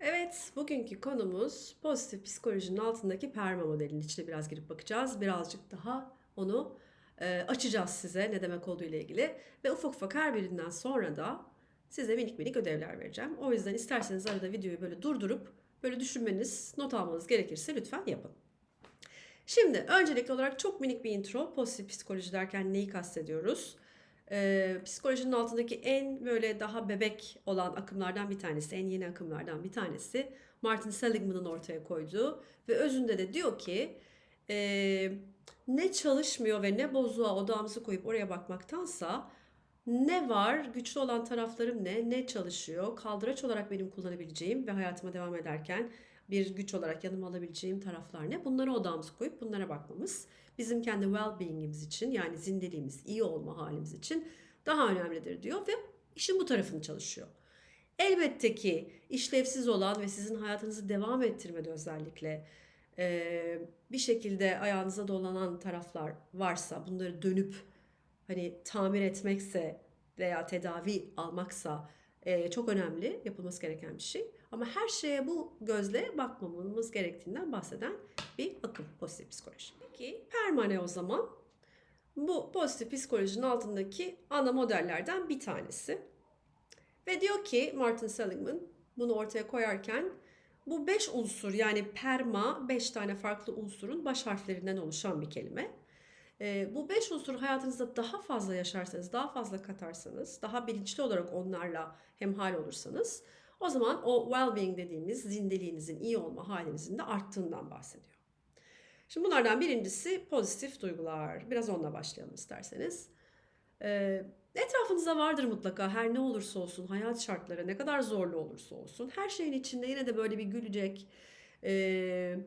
Evet, bugünkü konumuz pozitif psikolojinin altındaki PERMA modelinin içine biraz girip bakacağız. Birazcık daha onu e, açacağız size ne demek olduğu ile ilgili. Ve ufak ufak her birinden sonra da size minik minik ödevler vereceğim. O yüzden isterseniz arada videoyu böyle durdurup böyle düşünmeniz, not almanız gerekirse lütfen yapın. Şimdi öncelikli olarak çok minik bir intro. Pozitif psikoloji derken neyi kastediyoruz? Ee, psikolojinin altındaki en böyle daha bebek olan akımlardan bir tanesi, en yeni akımlardan bir tanesi Martin Seligman'ın ortaya koyduğu ve özünde de diyor ki e, ne çalışmıyor ve ne bozuğa odağımızı koyup oraya bakmaktansa ne var, güçlü olan taraflarım ne, ne çalışıyor, kaldıraç olarak benim kullanabileceğim ve hayatıma devam ederken bir güç olarak yanıma alabileceğim taraflar ne? Bunlara odağımızı koyup bunlara bakmamız bizim kendi well-being'imiz için yani zindeliğimiz, iyi olma halimiz için daha önemlidir diyor ve işin bu tarafını çalışıyor. Elbette ki işlevsiz olan ve sizin hayatınızı devam ettirmede özellikle bir şekilde ayağınıza dolanan taraflar varsa bunları dönüp hani tamir etmekse veya tedavi almaksa e, çok önemli yapılması gereken bir şey. Ama her şeye bu gözle bakmamamız gerektiğinden bahseden bir akım pozitif psikoloji. Peki permane o zaman bu pozitif psikolojinin altındaki ana modellerden bir tanesi. Ve diyor ki Martin Seligman bunu ortaya koyarken bu beş unsur yani perma beş tane farklı unsurun baş harflerinden oluşan bir kelime. E, bu beş unsuru hayatınızda daha fazla yaşarsanız, daha fazla katarsanız, daha bilinçli olarak onlarla hemhal olursanız o zaman o well-being dediğimiz zindeliğinizin, iyi olma halinizin de arttığından bahsediyor. Şimdi bunlardan birincisi pozitif duygular. Biraz onunla başlayalım isterseniz. Ee, etrafınızda vardır mutlaka her ne olursa olsun, hayat şartları ne kadar zorlu olursa olsun. Her şeyin içinde yine de böyle bir gülecek, e,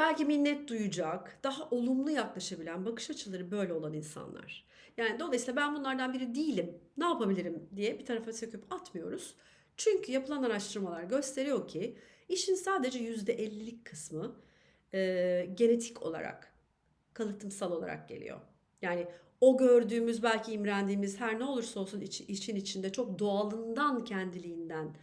belki minnet duyacak, daha olumlu yaklaşabilen, bakış açıları böyle olan insanlar. Yani dolayısıyla ben bunlardan biri değilim, ne yapabilirim diye bir tarafa söküp atmıyoruz. Çünkü yapılan araştırmalar gösteriyor ki işin sadece %50'lik kısmı e, genetik olarak, kalıtımsal olarak geliyor. Yani o gördüğümüz belki imrendiğimiz her ne olursa olsun iç, için içinde çok doğalından kendiliğinden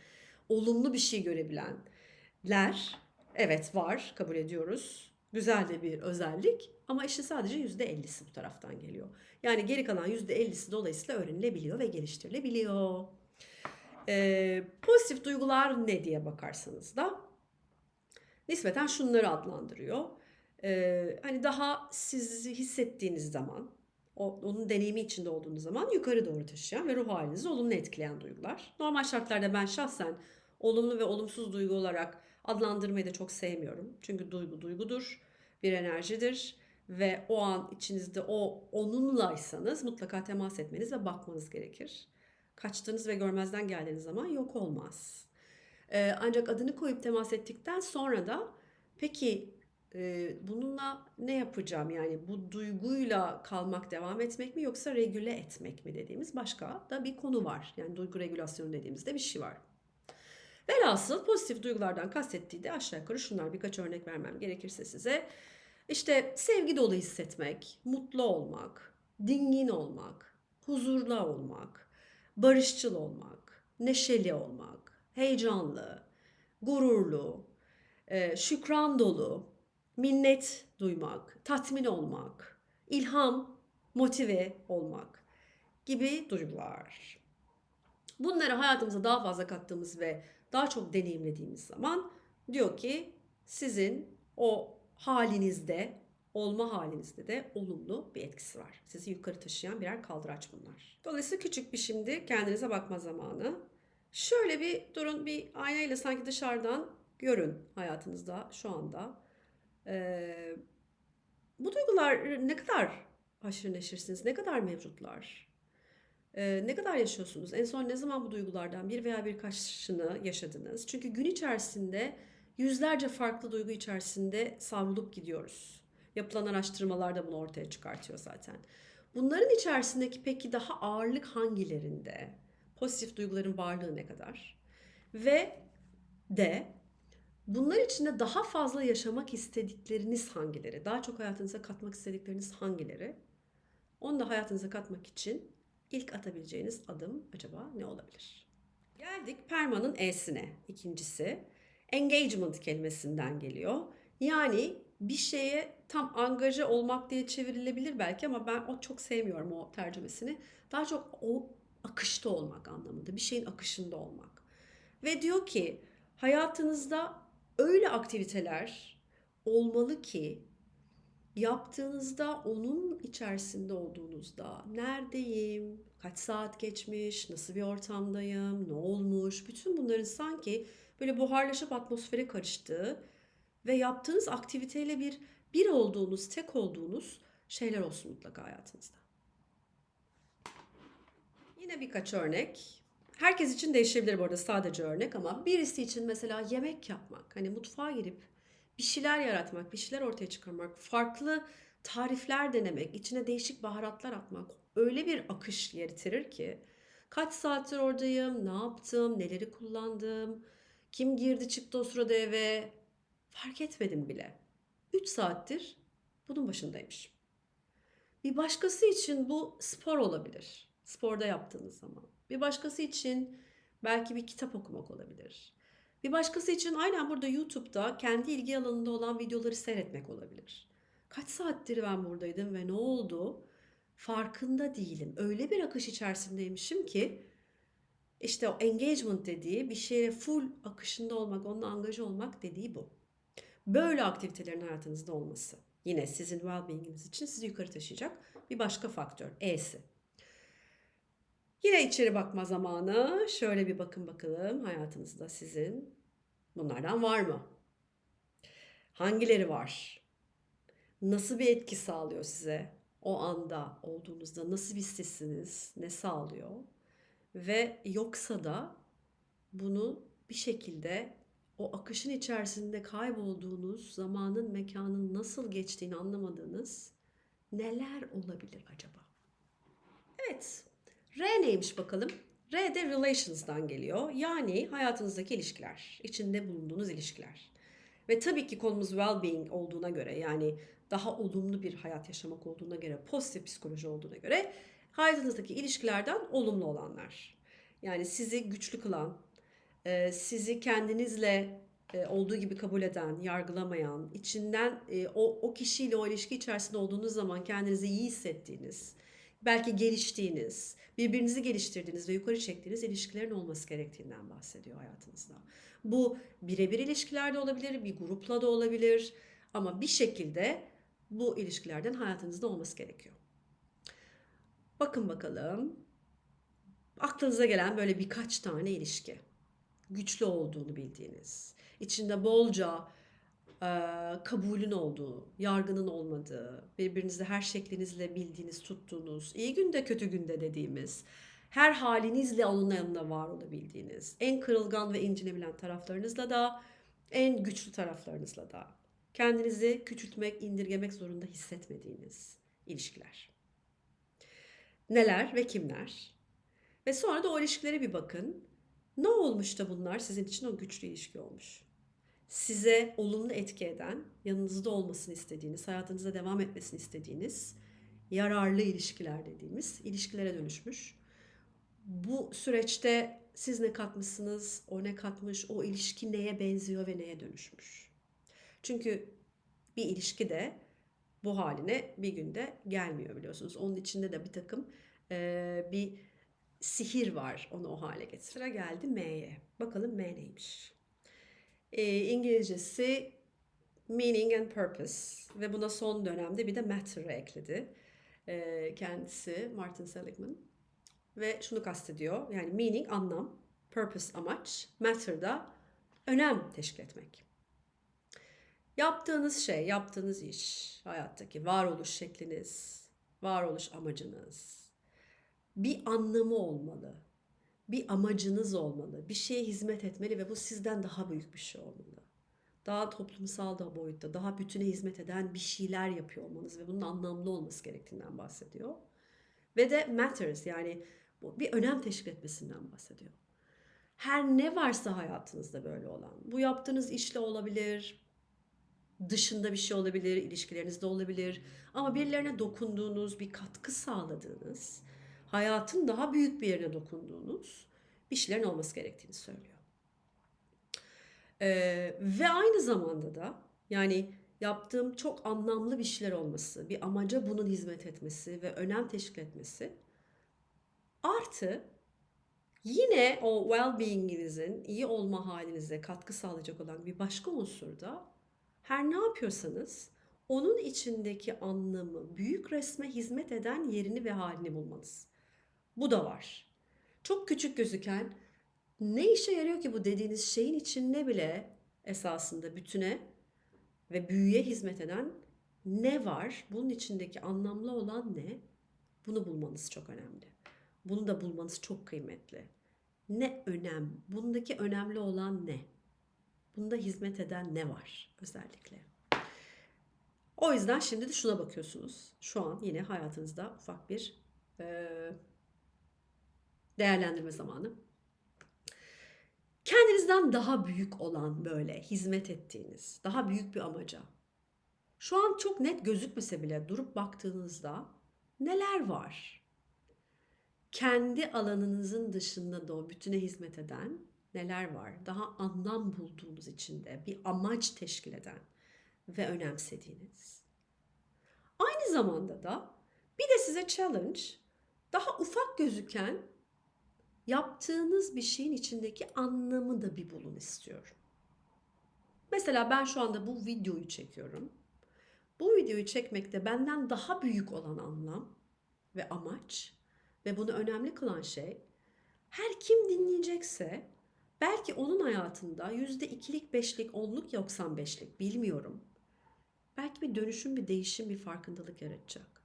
olumlu bir şey görebilenler evet var kabul ediyoruz. Güzel de bir özellik ama işin sadece %50'si bu taraftan geliyor. Yani geri kalan %50'si dolayısıyla öğrenilebiliyor ve geliştirilebiliyor. Ee, pozitif duygular ne diye bakarsanız da nispeten şunları adlandırıyor. Ee, hani daha sizi hissettiğiniz zaman, o, onun deneyimi içinde olduğunuz zaman yukarı doğru taşıyan ve ruh halinizi olumlu etkileyen duygular. Normal şartlarda ben şahsen olumlu ve olumsuz duygu olarak adlandırmayı da çok sevmiyorum. Çünkü duygu duygudur, bir enerjidir ve o an içinizde o onunlaysanız mutlaka temas etmeniz ve bakmanız gerekir. Kaçtığınız ve görmezden geldiğiniz zaman yok olmaz. Ee, ancak adını koyup temas ettikten sonra da peki e, bununla ne yapacağım? Yani bu duyguyla kalmak, devam etmek mi yoksa regüle etmek mi dediğimiz başka da bir konu var. Yani duygu regülasyonu dediğimizde bir şey var. Velhasıl pozitif duygulardan kastettiği de aşağı yukarı şunlar birkaç örnek vermem gerekirse size. İşte sevgi dolu hissetmek, mutlu olmak, dingin olmak, huzurlu olmak, barışçıl olmak, neşeli olmak, heyecanlı, gururlu, e, şükran dolu, minnet duymak, tatmin olmak, ilham, motive olmak gibi duygular. Bunları hayatımıza daha fazla kattığımız ve daha çok deneyimlediğimiz zaman diyor ki sizin o halinizde, olma halinizde de olumlu bir etkisi var. Sizi yukarı taşıyan birer kaldıraç bunlar. Dolayısıyla küçük bir şimdi kendinize bakma zamanı. Şöyle bir durun bir aynayla sanki dışarıdan görün hayatınızda şu anda. Ee, bu duygular ne kadar haşır neşirsiniz, ne kadar mevcutlar? Ne kadar yaşıyorsunuz? En son ne zaman bu duygulardan bir veya birkaçını yaşadınız? Çünkü gün içerisinde yüzlerce farklı duygu içerisinde savrulup gidiyoruz. Yapılan araştırmalar da bunu ortaya çıkartıyor zaten. Bunların içerisindeki peki daha ağırlık hangilerinde? Pozitif duyguların varlığı ne kadar? Ve de bunlar içinde daha fazla yaşamak istedikleriniz hangileri? Daha çok hayatınıza katmak istedikleriniz hangileri? Onu da hayatınıza katmak için ilk atabileceğiniz adım acaba ne olabilir? Geldik permanın E'sine. İkincisi. engagement kelimesinden geliyor. Yani bir şeye tam angaja olmak diye çevrilebilir belki ama ben o çok sevmiyorum o tercümesini. Daha çok o akışta olmak anlamında, bir şeyin akışında olmak. Ve diyor ki hayatınızda öyle aktiviteler olmalı ki yaptığınızda onun içerisinde olduğunuzda neredeyim, kaç saat geçmiş, nasıl bir ortamdayım, ne olmuş, bütün bunların sanki böyle buharlaşıp atmosfere karıştığı ve yaptığınız aktiviteyle bir bir olduğunuz, tek olduğunuz şeyler olsun mutlaka hayatınızda. Yine birkaç örnek. Herkes için değişebilir bu arada sadece örnek ama birisi için mesela yemek yapmak, hani mutfağa girip bir şeyler yaratmak, bir şeyler ortaya çıkarmak, farklı tarifler denemek, içine değişik baharatlar atmak öyle bir akış getirir ki kaç saattir oradayım, ne yaptım, neleri kullandım, kim girdi çıktı o sırada eve fark etmedim bile. 3 saattir bunun başındaymış. Bir başkası için bu spor olabilir. Sporda yaptığınız zaman. Bir başkası için belki bir kitap okumak olabilir. Bir başkası için aynen burada YouTube'da kendi ilgi alanında olan videoları seyretmek olabilir. Kaç saattir ben buradaydım ve ne oldu? Farkında değilim. Öyle bir akış içerisindeymişim ki işte o engagement dediği bir şeye full akışında olmak, onunla angaja olmak dediği bu. Böyle aktivitelerin hayatınızda olması. Yine sizin well-being'iniz için sizi yukarı taşıyacak bir başka faktör. E'si. Yine içeri bakma zamanı. Şöyle bir bakın bakalım hayatınızda sizin bunlardan var mı? Hangileri var? Nasıl bir etki sağlıyor size? O anda olduğunuzda nasıl bir hissiniz? Ne sağlıyor? Ve yoksa da bunu bir şekilde o akışın içerisinde kaybolduğunuz zamanın mekanın nasıl geçtiğini anlamadığınız neler olabilir acaba? Evet. R neymiş bakalım? R de relations'dan geliyor. Yani hayatınızdaki ilişkiler, içinde bulunduğunuz ilişkiler. Ve tabii ki konumuz well-being olduğuna göre yani daha olumlu bir hayat yaşamak olduğuna göre, pozitif psikoloji olduğuna göre hayatınızdaki ilişkilerden olumlu olanlar. Yani sizi güçlü kılan, e, sizi kendinizle e, olduğu gibi kabul eden, yargılamayan, içinden e, o, o kişiyle o ilişki içerisinde olduğunuz zaman kendinizi iyi hissettiğiniz, belki geliştiğiniz, birbirinizi geliştirdiğiniz ve yukarı çektiğiniz ilişkilerin olması gerektiğinden bahsediyor hayatınızda. Bu birebir ilişkilerde olabilir, bir grupla da olabilir ama bir şekilde bu ilişkilerden hayatınızda olması gerekiyor. Bakın bakalım aklınıza gelen böyle birkaç tane ilişki. Güçlü olduğunu bildiğiniz, içinde bolca kabulün olduğu, yargının olmadığı, birbirinizde her şeklinizle bildiğiniz, tuttuğunuz, iyi günde kötü günde dediğimiz, her halinizle onun yanında var olabildiğiniz, en kırılgan ve incinebilen taraflarınızla da, en güçlü taraflarınızla da, kendinizi küçültmek, indirgemek zorunda hissetmediğiniz ilişkiler. Neler ve kimler? Ve sonra da o ilişkilere bir bakın. Ne olmuş da bunlar sizin için o güçlü ilişki olmuş? Size olumlu etki eden, yanınızda olmasını istediğiniz, hayatınızda devam etmesini istediğiniz yararlı ilişkiler dediğimiz ilişkilere dönüşmüş. Bu süreçte siz ne katmışsınız, o ne katmış, o ilişki neye benziyor ve neye dönüşmüş. Çünkü bir ilişki de bu haline bir günde gelmiyor biliyorsunuz. Onun içinde de bir takım e, bir sihir var onu o hale getir. Sıra geldi M'ye. Bakalım M neymiş? E, İngilizcesi meaning and purpose ve buna son dönemde bir de matter'ı ekledi. E, kendisi Martin Seligman. Ve şunu kastediyor. Yani meaning anlam, purpose amaç, matter da önem teşkil etmek. Yaptığınız şey, yaptığınız iş, hayattaki varoluş şekliniz, varoluş amacınız bir anlamı olmalı. Bir amacınız olmalı. Bir şeye hizmet etmeli ve bu sizden daha büyük bir şey olmalı. Daha toplumsal da boyutta, daha bütüne hizmet eden bir şeyler yapıyor olmanız ve bunun anlamlı olması gerektiğinden bahsediyor. Ve de matters yani bir önem teşkil etmesinden bahsediyor. Her ne varsa hayatınızda böyle olan, bu yaptığınız işle olabilir, dışında bir şey olabilir, ilişkilerinizde olabilir. Ama birilerine dokunduğunuz, bir katkı sağladığınız, hayatın daha büyük bir yerine dokunduğunuz bir şeylerin olması gerektiğini söylüyor. Ee, ve aynı zamanda da yani yaptığım çok anlamlı bir şeyler olması, bir amaca bunun hizmet etmesi ve önem teşkil etmesi artı yine o well-being'inizin iyi olma halinize katkı sağlayacak olan bir başka unsur da her ne yapıyorsanız onun içindeki anlamı, büyük resme hizmet eden yerini ve halini bulmanız. Bu da var. Çok küçük gözüken ne işe yarıyor ki bu dediğiniz şeyin içinde bile esasında bütüne ve büyüye hizmet eden ne var? Bunun içindeki anlamlı olan ne? Bunu bulmanız çok önemli. Bunu da bulmanız çok kıymetli. Ne önem? Bundaki önemli olan ne? Bunda hizmet eden ne var özellikle? O yüzden şimdi de şuna bakıyorsunuz. Şu an yine hayatınızda ufak bir e, değerlendirme zamanı. Kendinizden daha büyük olan böyle hizmet ettiğiniz, daha büyük bir amaca. Şu an çok net gözükmese bile durup baktığınızda neler var? Kendi alanınızın dışında da o bütüne hizmet eden neler var? Daha anlam bulduğunuz içinde bir amaç teşkil eden ve önemsediğiniz. Aynı zamanda da bir de size challenge daha ufak gözüken yaptığınız bir şeyin içindeki anlamı da bir bulun istiyorum. Mesela ben şu anda bu videoyu çekiyorum. Bu videoyu çekmekte benden daha büyük olan anlam ve amaç ve bunu önemli kılan şey her kim dinleyecekse belki onun hayatında yüzde ikilik, beşlik, onluk, yoksan beşlik bilmiyorum. Belki bir dönüşüm, bir değişim, bir farkındalık yaratacak.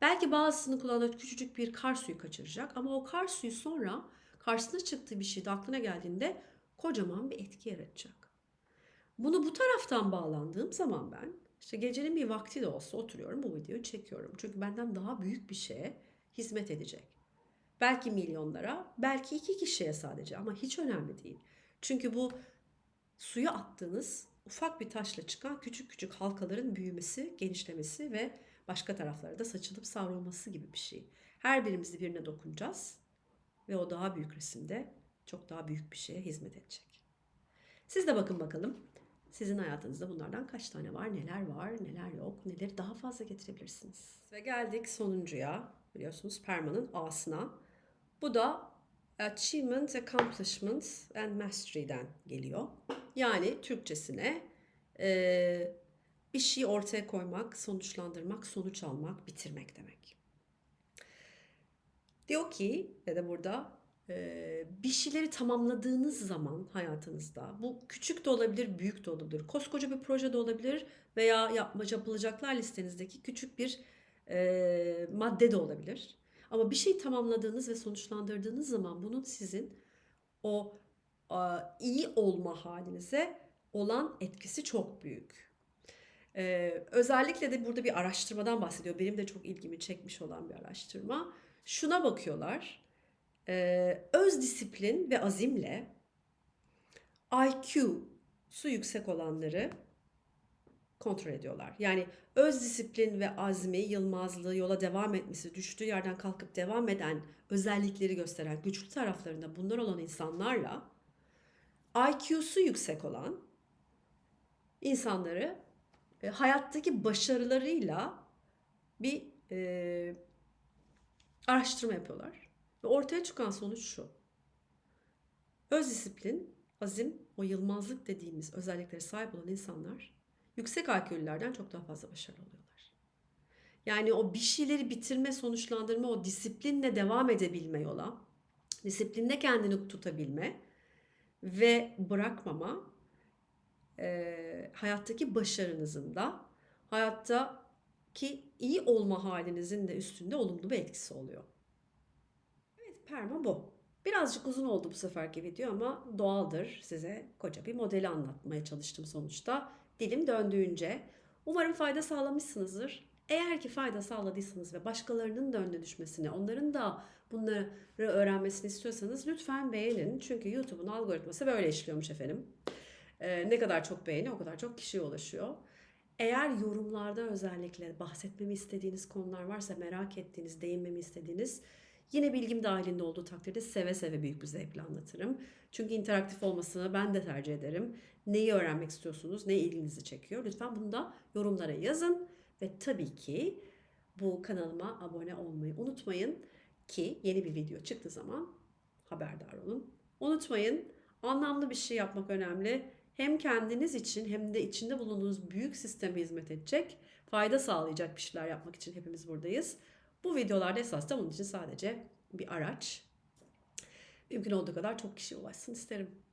Belki bazısını kullanıp küçücük bir kar suyu kaçıracak ama o kar suyu sonra karşısına çıktığı bir şey de aklına geldiğinde kocaman bir etki yaratacak. Bunu bu taraftan bağlandığım zaman ben işte gecenin bir vakti de olsa oturuyorum bu videoyu çekiyorum. Çünkü benden daha büyük bir şeye hizmet edecek. Belki milyonlara, belki iki kişiye sadece ama hiç önemli değil. Çünkü bu suya attığınız ufak bir taşla çıkan küçük küçük halkaların büyümesi, genişlemesi ve başka taraflara da saçılıp savrulması gibi bir şey. Her birimiz birine dokunacağız ve o daha büyük resimde çok daha büyük bir şeye hizmet edecek. Siz de bakın bakalım sizin hayatınızda bunlardan kaç tane var, neler var, neler yok, neleri daha fazla getirebilirsiniz. Ve geldik sonuncuya biliyorsunuz Perma'nın A'sına. Bu da Achievement, Accomplishment and Mastery'den geliyor. Yani Türkçesine e, bir şeyi ortaya koymak, sonuçlandırmak, sonuç almak, bitirmek demek. Diyor ki ya da burada e, bir şeyleri tamamladığınız zaman hayatınızda bu küçük de olabilir, büyük de olabilir, koskoca bir proje de olabilir veya yapma, yapılacaklar listenizdeki küçük bir e, madde de olabilir. Ama bir şey tamamladığınız ve sonuçlandırdığınız zaman bunun sizin o a, iyi olma halinize olan etkisi çok büyük. Ee, özellikle de burada bir araştırmadan bahsediyor. Benim de çok ilgimi çekmiş olan bir araştırma. Şuna bakıyorlar. Ee, öz disiplin ve azimle IQ'su yüksek olanları kontrol ediyorlar. Yani öz disiplin ve azmi, yılmazlığı, yola devam etmesi, düştüğü yerden kalkıp devam eden özellikleri gösteren güçlü taraflarında bunlar olan insanlarla IQ'su yüksek olan insanları e, hayattaki başarılarıyla bir e, araştırma yapıyorlar. Ve ortaya çıkan sonuç şu. Öz disiplin, azim, o yılmazlık dediğimiz özelliklere sahip olan insanlar yüksek IQ'lilerden çok daha fazla başarılı oluyorlar. Yani o bir şeyleri bitirme, sonuçlandırma, o disiplinle devam edebilme yola, disiplinle kendini tutabilme ve bırakmama e, hayattaki başarınızın da hayattaki iyi olma halinizin de üstünde olumlu bir etkisi oluyor. Evet perma bu. Birazcık uzun oldu bu seferki video ama doğaldır. Size koca bir modeli anlatmaya çalıştım sonuçta. Dilim döndüğünce. Umarım fayda sağlamışsınızdır. Eğer ki fayda sağladıysanız ve başkalarının da önüne düşmesini, onların da bunları öğrenmesini istiyorsanız lütfen beğenin. Çünkü YouTube'un algoritması böyle işliyormuş efendim. Ee, ne kadar çok beğeni o kadar çok kişiye ulaşıyor. Eğer yorumlarda özellikle bahsetmemi istediğiniz konular varsa merak ettiğiniz, değinmemi istediğiniz Yine bilgim dahilinde olduğu takdirde seve seve büyük bir zevkle anlatırım. Çünkü interaktif olmasını ben de tercih ederim. Neyi öğrenmek istiyorsunuz, ne ilginizi çekiyor? Lütfen bunu da yorumlara yazın. Ve tabii ki bu kanalıma abone olmayı unutmayın ki yeni bir video çıktığı zaman haberdar olun. Unutmayın anlamlı bir şey yapmak önemli. Hem kendiniz için hem de içinde bulunduğunuz büyük sisteme hizmet edecek, fayda sağlayacak bir şeyler yapmak için hepimiz buradayız. Bu videolarda esas da bunun için sadece bir araç. Mümkün olduğu kadar çok kişiye ulaşsın isterim.